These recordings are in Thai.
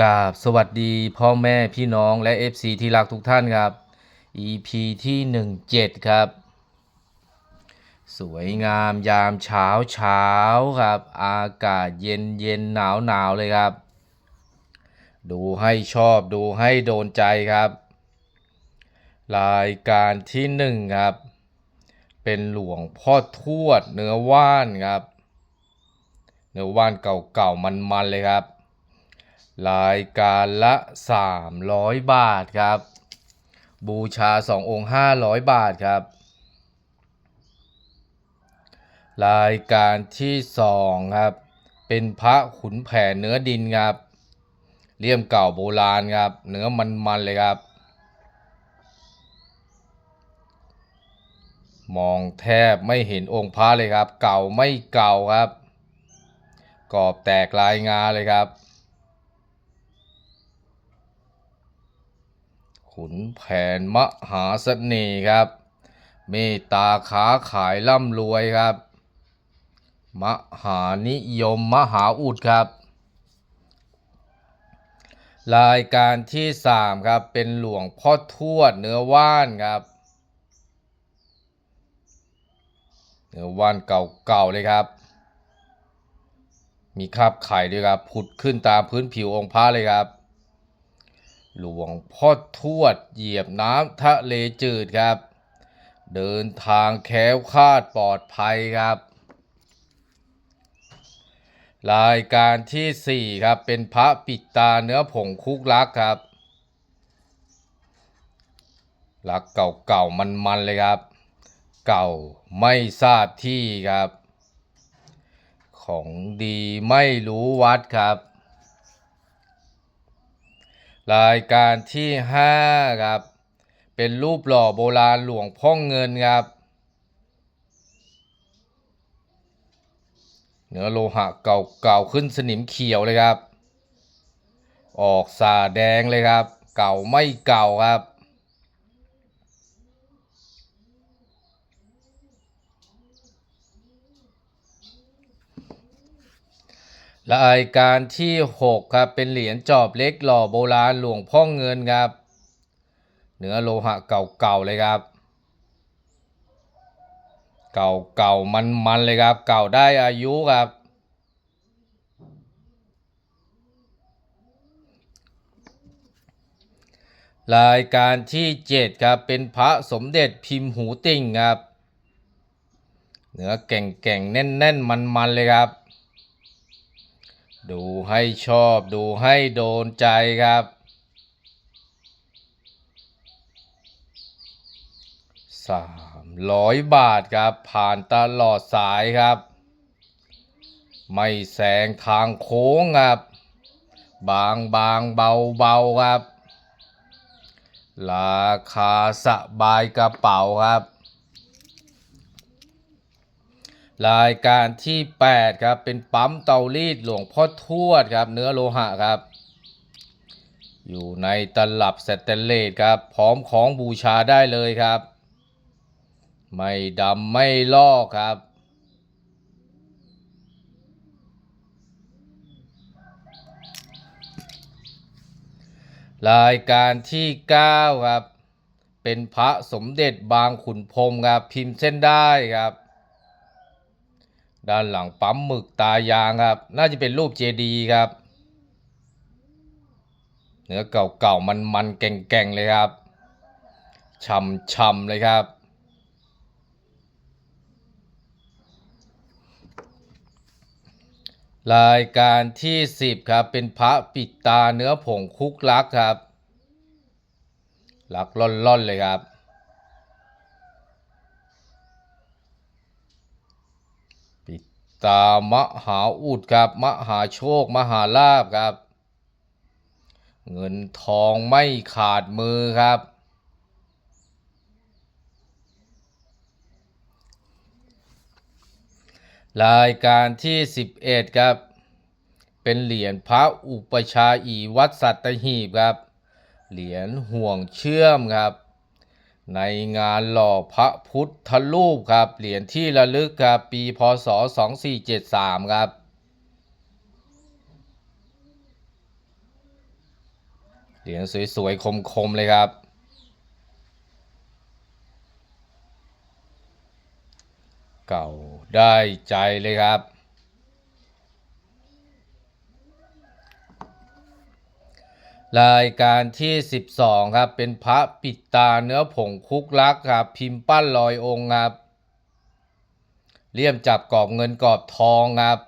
กราบสวัสดีพ่อแม่พี่น้องและ FC ที่รักทุกท่านครับ EP ที่ 17 ครับ สวยงามยามเช้าเช้าครับ อากาศเย็นเย็นหนาวหนาวเลยครับ ดูให้ชอบดูให้โดนใจครับ รายการที่หนึ่งครับ เป็นหลวงพ่อทวดเนื้อว่านครับ เนื้อว่านเก่าๆมันๆเลยครับ รายการละ 300 บาทครับ บูชา 2 องค์ 500 บาทครับ รายการที่ 2 ครับ เป็นพระขุนแผนเนื้อดินครับเลี่ยมเก่าโบราณครับ เนื้อมันๆเลยครับ มองแทบไม่เห็นองค์พระเลยครับ เก่าไม่เก่าครับ กรอบแตกลายงาเลยครับ ขุนแผนมหาเสน่ห์ครับ เมตตาค้าขายร่ำรวยครับ มหานิยมมหาอุดครับ รายการที่สามครับเป็นหลวงพ่อทวดเนื้อว่านครับ เนื้อว่านเก่าๆเลยครับ มีคราบไข่ด้วยครับผุดขึ้นตามพื้นผิวองค์พระเลยครับ หลวงพ่อทวดเหยียบน้ำทะเลจืดครับ เดินทางแค้วคาดปลอดภัยครับ รายการที่ 4 ครับ เป็นพระปิดตาเนื้อผงคุกลักครับลักเก่าๆมันๆเลยครับ เก่าไม่ทราบที่ครับ ของดีไม่รู้วัดครับ รายการที่ 5 ครับ เป็นรูปหล่อโบราณหลวงพ่อเงินครับเนื้อโลหะเก่าๆขึ้นสนิมเขียวเลยครับ ออกสาแดงเลยครับ เก่าไม่เก่าครับ รายการที่6ครับเป็นเหรียญจอบเล็กหล่อโบราณหลวงพ่อเงินครับ เนื้อโลหะเก่าๆเลยครับ เก่าๆมันๆเลยครับ เก่าได้อายุครับ รายการที่ 7 ครับเป็นพระสมเด็จพิมพ์หูติ่งครับ เนื้อแก่งๆแน่นๆมันๆเลยครับ ดูให้ชอบดูให้โดนใจครับ สามร้อยบาทครับ ผ่านตลอดสายครับ ไม่แซงทางโค้งครับ บางบางเบาเบาครับ ราคาสบายกระเป๋าครับ รายการที่ 8 ครับ เป็นปั๊มเตารีดหลวงพ่อทวดครับ เนื้อโลหะครับ อยู่ในตลับสแตนเลสครับ พร้อมของบูชาได้เลยครับ ไม่ดำไม่ลอกครับ รายการที่ 9 ครับ เป็นพระสมเด็จบางขุนพรมครับ พิมพ์เส้นได้ครับ ด้านหลังปั๊มหมึกตายางครับ น่าจะเป็นรูปเจดีย์ครับ เนื้อเก่าๆมันๆแก่งๆเลยครับช่ำๆเลยครับรายการที่ 10 ครับ เป็นพระปิดตาเนื้อผงคุกลักครับ ลักล่อนๆเลยครับ ปิด ตามหาอุดครับ มหาโชค มหาลาบครับ เงินทองไม่ขาดมือครับ รายการที่ 11 ครับ เป็นเหรียญพระอุปชาอีวัดสัตหีบครับ เหรียญห่วงเชื่อมครับ ในงานหล่อพระพุทธรูปครับ เหรียญที่ระลึกครับ ปีพศ 2473 ครับ เหรียญสวยๆ คมๆ เลยครับ เก่าได้ใจเลยครับ รายการที่ 12 ครับ เป็นพระปิดตาเนื้อผงคุกลักครับ พิมพ์ปั้นลอยองค์ครับเลี่ยมจับกรอบเงินกรอบทองครับ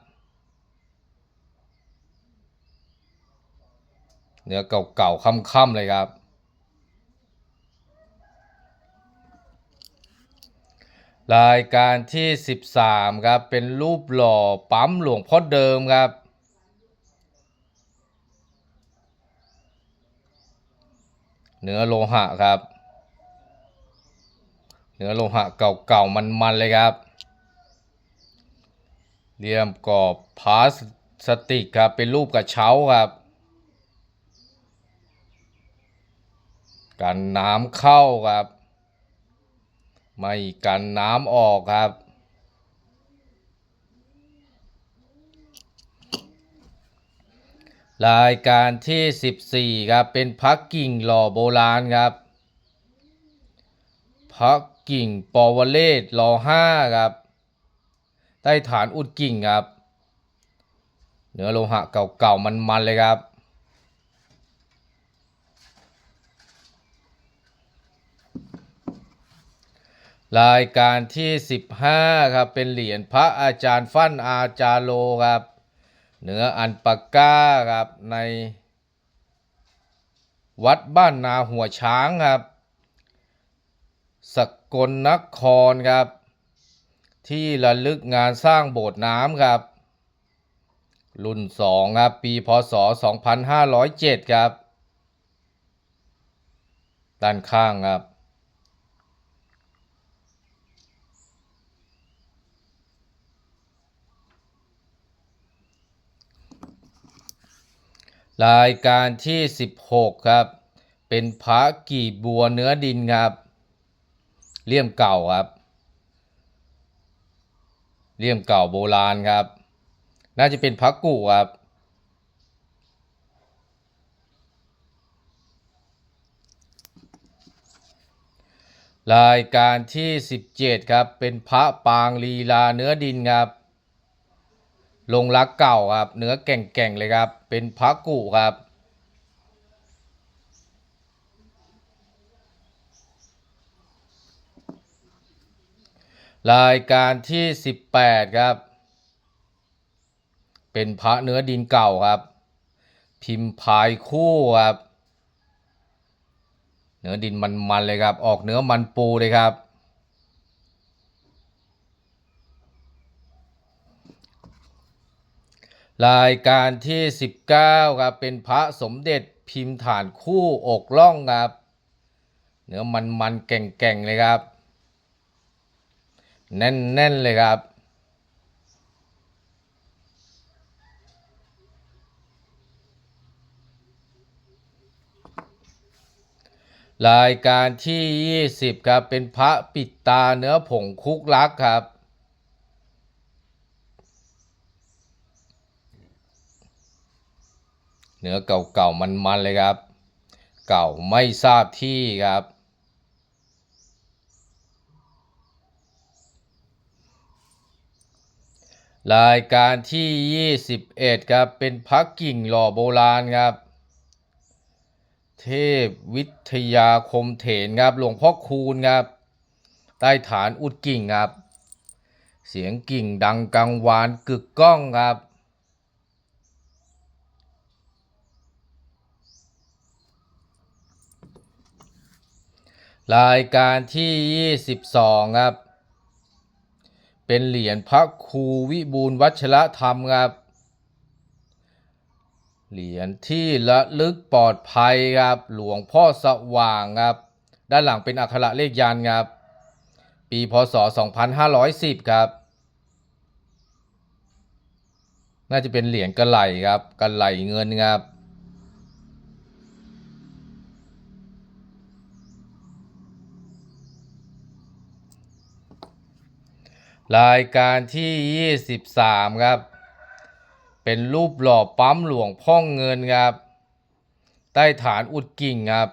เนื้อเก่าๆค่ำๆเลยครับ รายการที่ 13 ครับ เป็นรูปหล่อปั๊มหลวงพ่อเดิมครับ เนื้อโลหะครับ เนื้อโลหะเก่าๆมันๆเลยครับเลี่ยมกรอบพลาสติกครับเป็นรูปกระเช้าครับ กันน้ำเข้าครับ ไม่กันน้ำออกครับ รายการที่ 14ครับเป็นพักกิ่งหล่อโบราณครับพักกิ่งปอวเลศหล่อ5ครับใต้ฐานอุดกิ่งครับเนื้อโลหะเก่าๆมันๆเลยครับรายการที่ 15 ครับ เป็นเหรียญพระอาจารย์ฟั่นอาจารโลครับ เหนืออันปากก้าครับใน วัดบ้านนาหัวช้างครับ สกลนครครับ ที่ระลึกงานสร้างโบสถ์น้ำครับ รุ่น2ครับปีพศ 2507 ครับ ด้านข้างครับ รายการที่ 16 ครับ เป็นพระกี่บัวเนื้อดินครับ เลี่ยมเก่าครับ เลี่ยมเก่าโบราณครับ น่าจะเป็นพระกุครับ รายการที่ 17 ครับ เป็นพระปางลีลาเนื้อดินครับ ลงรักเก่าครับ เนื้อแก่งๆเลยครับ เป็นพระกุครับ รายการที่ 18 ครับ เป็นพระเนื้อดินเก่าครับ พิมพ์พายคู่ครับ เนื้อดินมันๆเลยครับ ออกเนื้อมันปูเลยครับ รายการที่ 19ครับเป็นพระสมเด็จพิมพ์ฐานคู่อกล่องครับ เนื้อมันมันๆแก่งๆเลยครับ แน่นๆเลยครับ รายการที่ 20 ครับเป็นพระปิดตาเนื้อผงคุกลักครับ เนื้อเก่าๆมันๆเลยครับ เก่าไม่ทราบที่ครับ รายการที่ 21 ครับ เป็นพักกิ่งหล่อโบราณครับ เทพวิทยาคมเถนครับ หลวงพ่อคูณครับ ใต้ฐานอุดกิ่งครับ เสียงกิ่งดังกังวานกึกก้องครับ รายการที่ 22 ครับ เป็นเหรียญพระครูวิบูลวัชระธรรมครับ เหรียญที่ระลึกปลอดภัยครับ หลวงพ่อสว่างครับ ด้านหลังเป็นอักขระเลขยันครับ ปีพศ 2510 ครับ น่าจะเป็นเหรียญกระไหลครับกระไหลเงินครับ รายการที่ 23 ครับ เป็นรูปหล่อปั๊มหลวงพ่องเงินครับ ใต้ฐานอุดกิ่งครับ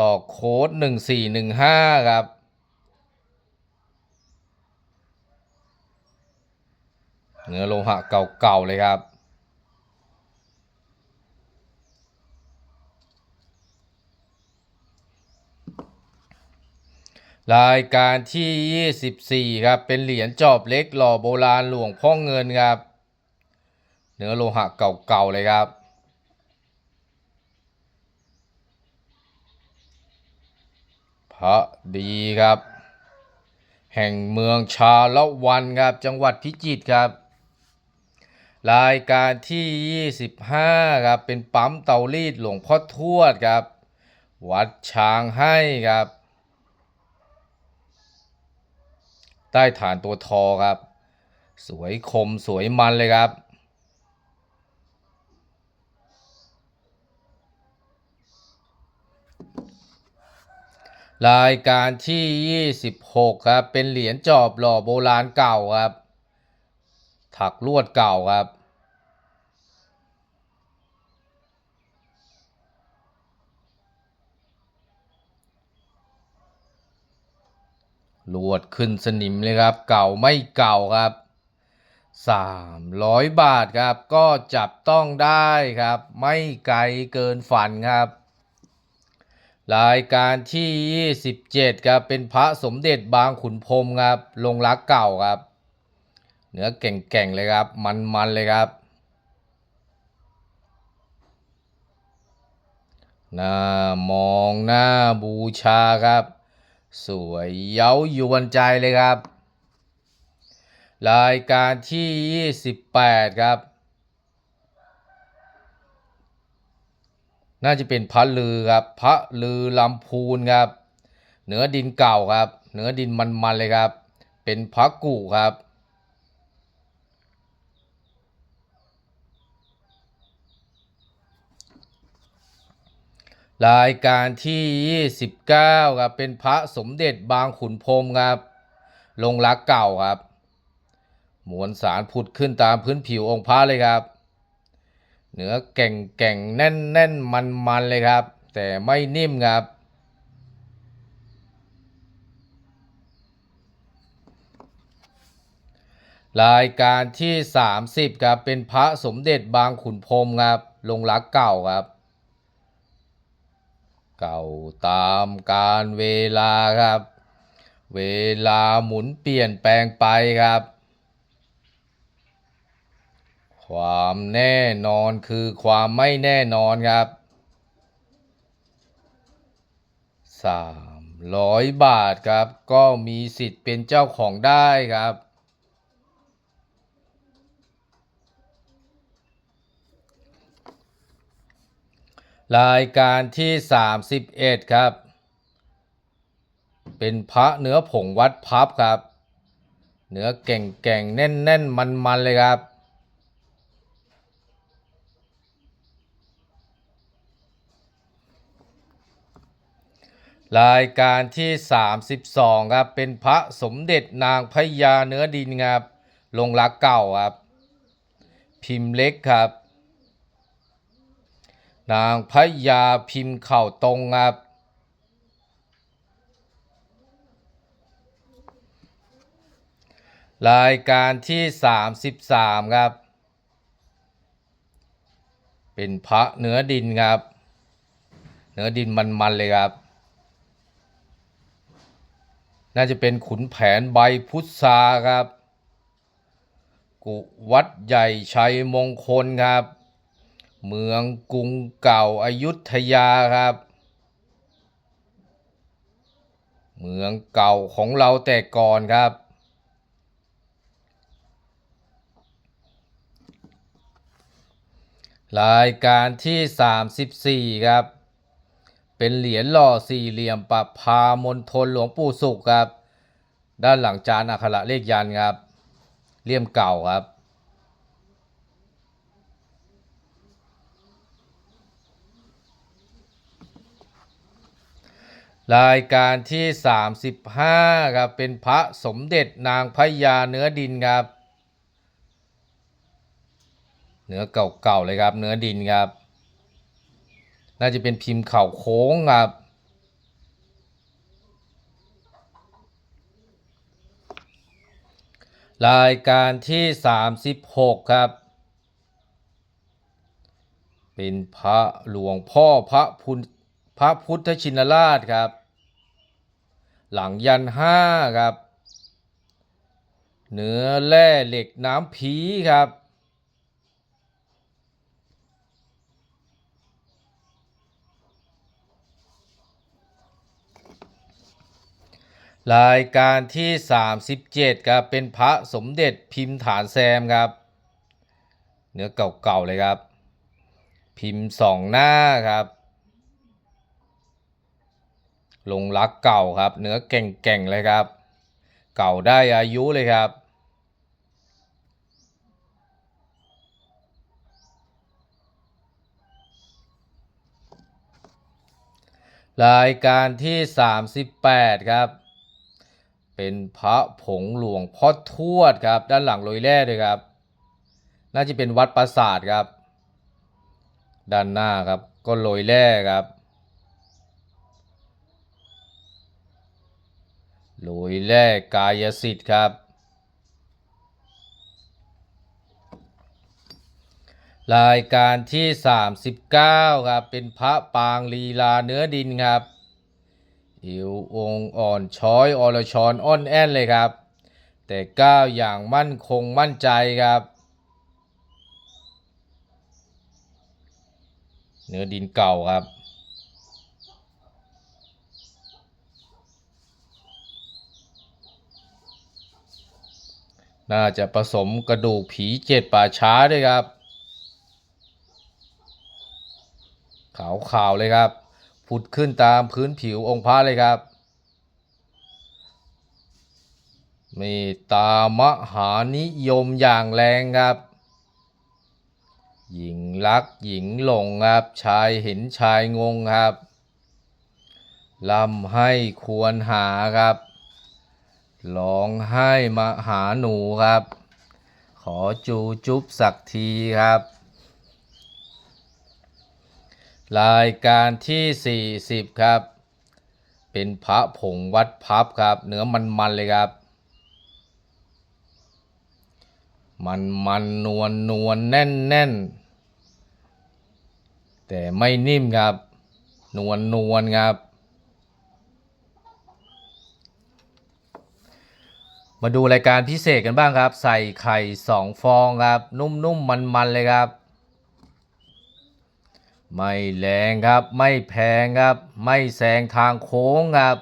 ต่อโค้ดหนึ่งสี่หนึ่งห้าครับเนื้อโลหะเก่าๆเลยครับ รายการที่ 24 ครับ เป็นเหรียญจอบเล็กหล่อโบราณหลวงพ่อเงินครับ เนื้อโลหะเก่าๆเลยครับ พระดีครับ แห่งเมืองชาละวันครับ จังหวัดพิจิตรครับ รายการที่ 25 ครับ เป็นปั๊มเตารีดหลวงพ่อทวดครับ วัดช้างให้ครับ ใต้ฐานตัวทอครับ สวยคมสวยมันเลยครับ รายการที่ 26 ครับ เป็นเหรียญจอบหล่อโบราณเก่าครับ ถักลวดเก่าครับ ลวดขึ้นสนิมเลยครับ เก่าไม่เก่าครับ 300 บาทครับ ก็จับต้องได้ครับ ไม่ไกลเกินฝันครับ รายการที่ 27 ครับ เป็นพระสมเด็จบางขุนพรมครับ ลงรักเก่าครับ เนื้อเก่งๆเลยครับ มันๆเลยครับหน้ามองหน้าบูชาครับ สวยเย้ายวนใจเลยครับ รายการที่ 28 ครับ น่าจะเป็นพระลือครับ พระลือลำพูนครับ เหนือดินเก่าครับ เหนือดินมันๆเลยครับ เป็นพระกู่ครับ รายการที่ 29ครับเป็นพระสมเด็จบางขุนพรมครับ ลงรักเก่าครับ มวลสารผุดขึ้นตามพื้นผิวองค์พระเลยครับเนื้อแก่งแก่งแน่นแน่นมันมันเลยครับ แต่ไม่นิ่มครับ รายการที่ 30ครับเป็นพระสมเด็จบางขุนพรมครับ ลงรักเก่าครับ เก่าตามการเวลาครับ เวลาหมุนเปลี่ยนแปลงไปครับ ความแน่นอนคือความไม่แน่นอนครับ300 บาทครับ ก็มีสิทธิ์เป็นเจ้าของได้ครับ รายการที่ 31 ครับ เป็นพระเนื้อผงวัดพับครับ เนื้อแก่งแก่งๆแน่นแน่นมันมันๆ เลยครับ รายการที่ 32 ครับ เป็นพระสมเด็จนางพญาเนื้อดินครับ ลงรักเก่าครับ พิมพ์เล็กครับ นางพญาพิมพ์เข่าตรงครับรายการที่ 33 ครับ เป็นพระเนื้อดินครับ เนื้อดินมันๆเลยครับ น่าจะเป็นขุนแผนใบพุทราครับ กุวัดใหญ่ชัยมงคลครับ เมืองกรุงเก่าอายุทยาครับ เมืองเก่าของเราแต่ก่อนครับ รายการที่ 34 ครับ เป็นเหรียญหล่อสี่เหลี่ยมปรับพามณฑลหลวงปู่สุขครับ ด้านหลังจานอักขระเลขยันครับเลี่ยมเก่าครับ รายการที่ 35ครับเป็นพระสมเด็จนางพญาเนื้อดินครับ เนื้อเก่าๆเลยครับเนื้อดินครับ น่าจะเป็นพิมพ์เข่าโค้งครับ รายการที่ 36 ครับ เป็นพระหลวงพ่อพระพุทธ ระพุทธชินราชครับ หลังยันห้าครับเนื้อแร่เหล็กน้ำผีครับ รายการที่ 37ครับเป็นพระสมเด็จพิมพ์ฐานแซมครับ เนื้อเก่าๆเลยครับ พิมพ์สองหน้าครับ ลงรักเก่าครับ เนื้อเก่งๆเลยครับ เก่าได้อายุเลยครับ รายการที่ 38 ครับ เป็นพระผงหลวงพ่อทวดครับ ด้านหลังโรยแร่ด้วยครับ น่าจะเป็นวัดปราสาทครับ ด้านหน้าครับก็โรยแร่ครับ โรยแร่กายสิทธิ์ครับ รายการที่ 39 ครับ เป็นพระปางลีลาเนื้อดินครับอิวองอ่อนช้อยอรชรอ้อนแอนเลยครับ แต่ก้าวอย่างมั่นคงมั่นใจครับ เนื้อดินเก่าครับ น่าจะผสมกระดูกผีเจ็ดป่าช้าด้วยครับ ขาวขาวๆเลยครับ ผุดขึ้นตามพื้นผิวองค์พระเลยครับมตตามหานิยมอย่างแรงครับ หญิงรักหญิงหลงครับ ชายเห็นชายงงครับลำให้ควรหาครับ ร้องให้มาหาหนูครับ ขอจูจุ๊บสักทีครับ รายการที่ 40 ครับ เป็นพระผงวัดพับครับ เนื้อมันมันๆเลยครับ มันมันนวลนวลแน่นแน่นแต่ไม่นิ่มครับ นวลนวลครับ มาดูรายการพิเศษกันบ้างครับ ใส่ไข่สองฟองครับ นุ่มๆมันๆเลยครับ ไม่แรงครับ ไม่แพงครับ ไม่แซงทางโค้งครับ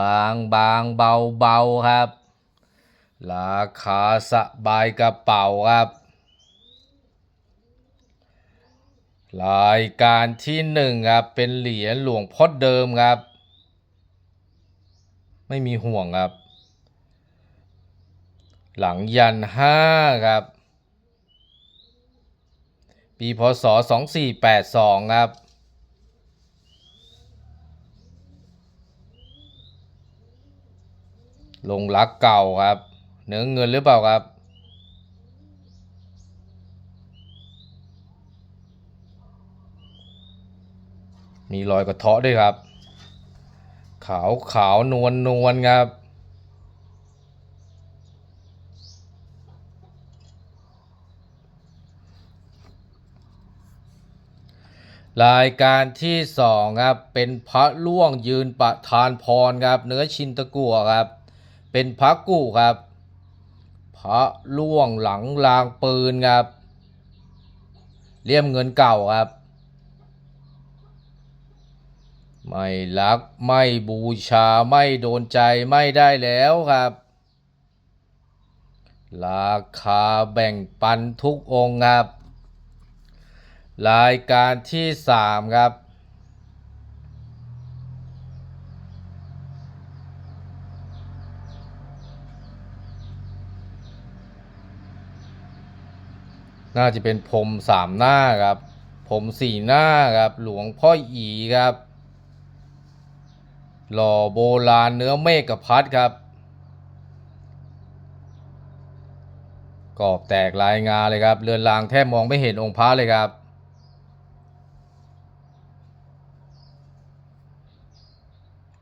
บางบางเบาเบาครับ ราคาสบายกระเป๋าครับ รายการที่หนึ่งครับเป็นเหรียญหลวงพ่อเดิมครับ ไม่มีห่วงครับ หลังยันห้าครับ ปีพศ2482ครับ ลงรักเก่าครับ เนื้อเงินหรือเปล่าครับมีรอยกระเทาะด้วยครับ ขาวขาวนวลนวลครับ รายการที่สองครับเป็นพระล่วงยืนประทานพรครับเนื้อชินตะกั่วครับ เป็นพระกุครับ พระล่วงหลังลางปืนครับเลี่ยมเงินเก่าครับ ไม่รักไม่บูชาไม่โดนใจไม่ได้แล้วครับ ราคาแบ่งปันทุกองครับ รายการที่สามครับ น่าจะเป็นพรมสามหน้าครับพรมสี่หน้าครับ หลวงพ่ออีครับ หล่อโบราณเนื้อเมฆกับพัดครับกรอบแตกลายงาเลยครับ เรือนรางแทบมองไม่เห็นองค์พระเลยครับ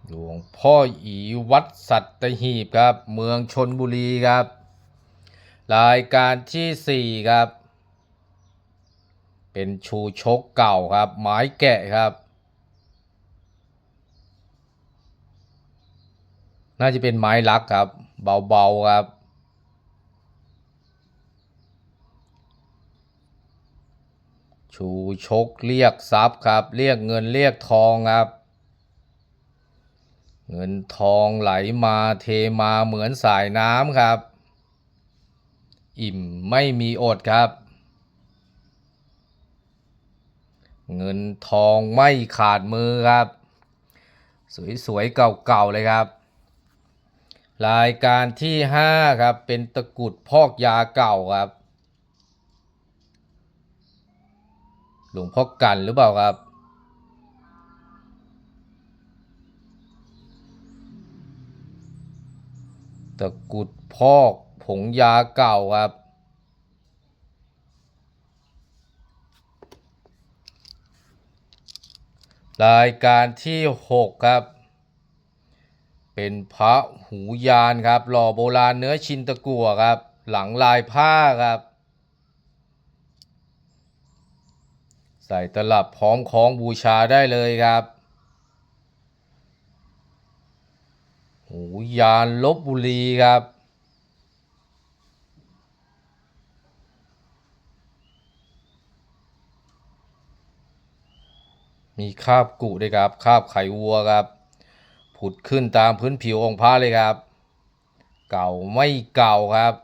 หลวง พ่ออีวัดสัตหีบครับ เมืองชนบุรีครับ รายการที่สี่ครับ เป็นชูชกเก่าครับ ไม้แกะครับ น่าจะเป็นไม้ลักครับ เบาๆครับชูชกเรียกทรัพย์ครับ เรียกเงินเรียกทองครับ เงินทองไหลมาเทมาเหมือนสายน้ำครับ อิ่มไม่มีอดครับ เงินทองไม่ขาดมือครับ สวยๆเก่าๆเลยครับ รายการที่ 5 ครับ เป็นตะกรุดพอกยาเก่าครับ หลวงพ่อกันหรือเปล่าครับะกุดพอกผงยาเก่าครับ รายการที่ 6 ครับ เป็นพระหูยานครับ หล่อโบราณเนื้อชินตะกั่วครับ หลังลายผ้าครับ ใส่ตลับพร้อมคล้องบูชาได้เลยครับ หูยานลบบุรีครับ มีคาบกุด้วยครับ คาบไขวัวครับ ผุดขึ้นตามพื้นผิวองค์พระเลยครับ เก่าไม่เก่าครับ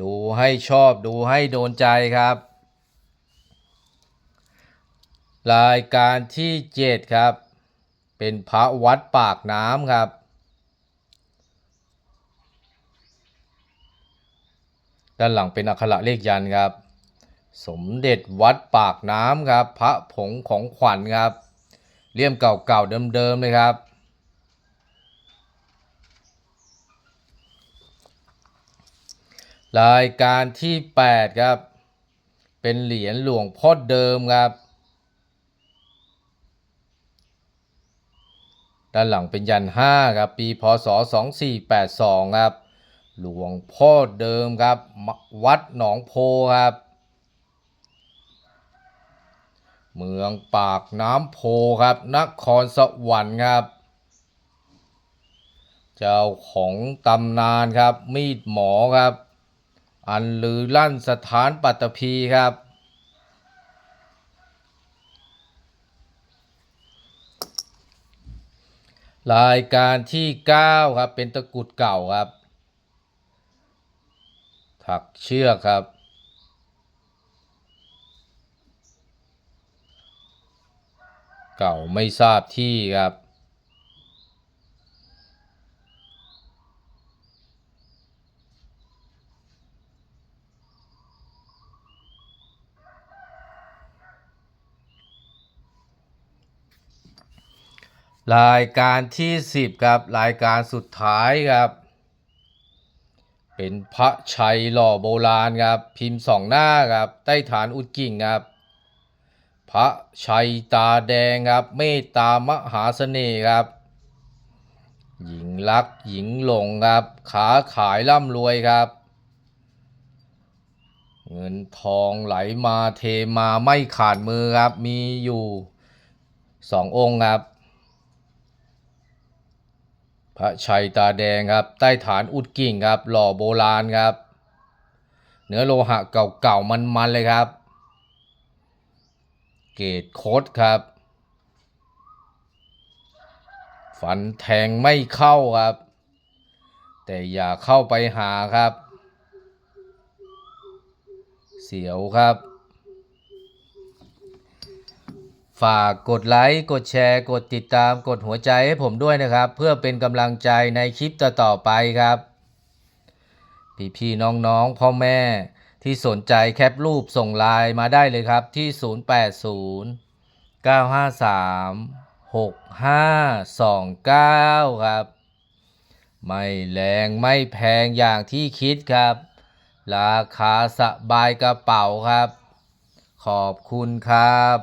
ดูให้ชอบดูให้โดนใจครับ รายการที่เจ็ดครับ เป็นพระวัดปากน้ำครับ ด้านหลังเป็นอักขระเลขยันครับ สมเด็จวัดปากน้ำครับ พระผงของขวัญครับเลี่ยมเก่าๆเดิมๆเลยครับ รายการที่ 8 ครับ เป็นเหรียญหลวงพ่อเดิมครับ ด้านหลังเป็นยัน 5 ครับ ปีพศ 2482 ครับ หลวงพ่อเดิมครับ วัดหนองโพครับ เมืองปากน้ำโพครับ นครสวรรค์ครับ เจ้าของตำนานครับ มีดหมอครับ อันลือลั่นสถานปัตตภีครับ รายการที่ 9 ครับ เป็นตะกุดเก่าครับ ถักเชือกครับ เก่าไม่ทราบที่ครับ รายการที่ 10 ครับ รายการสุดท้ายครับ เป็นพระชัยหล่อโบราณครับ พิมพ์สองหน้าครับ ใต้ฐานอุดกิ่งครับ พระชัยตาแดงครับ เมตตามหาเสน่ห์ครับ หญิงรักหญิงหลงครับขาขายร่ำรวยครับ เงินทองไหลมาเทมาไม่ขาดมือครับ มีอยู่สององค์ครับ พระชัยตาแดงครับ ใต้ฐานอุดกิ่งครับ หล่อโบราณครับ เนื้อโลหะเก่าๆมันๆเลยครับ เกตโคดครับฟันแทงไม่เข้าครับ แต่อย่าเข้าไปหาครับ เสียวครับ ฝากกดไลค์ กดแชร์ กดติดตาม กดหัวใจให้ผมด้วยนะครับ เพื่อเป็นกำลังใจในคลิปต่อๆไปครับ พี่ๆน้องๆ พ่อแม่ที่สนใจแคปรูปส่งไลน์มาได้เลยครับที่ 080 953 6529 ครับ ไม่แรงไม่แพงอย่างที่คิดครับ ราคาสบายกระเป๋าครับ ขอบคุณครับ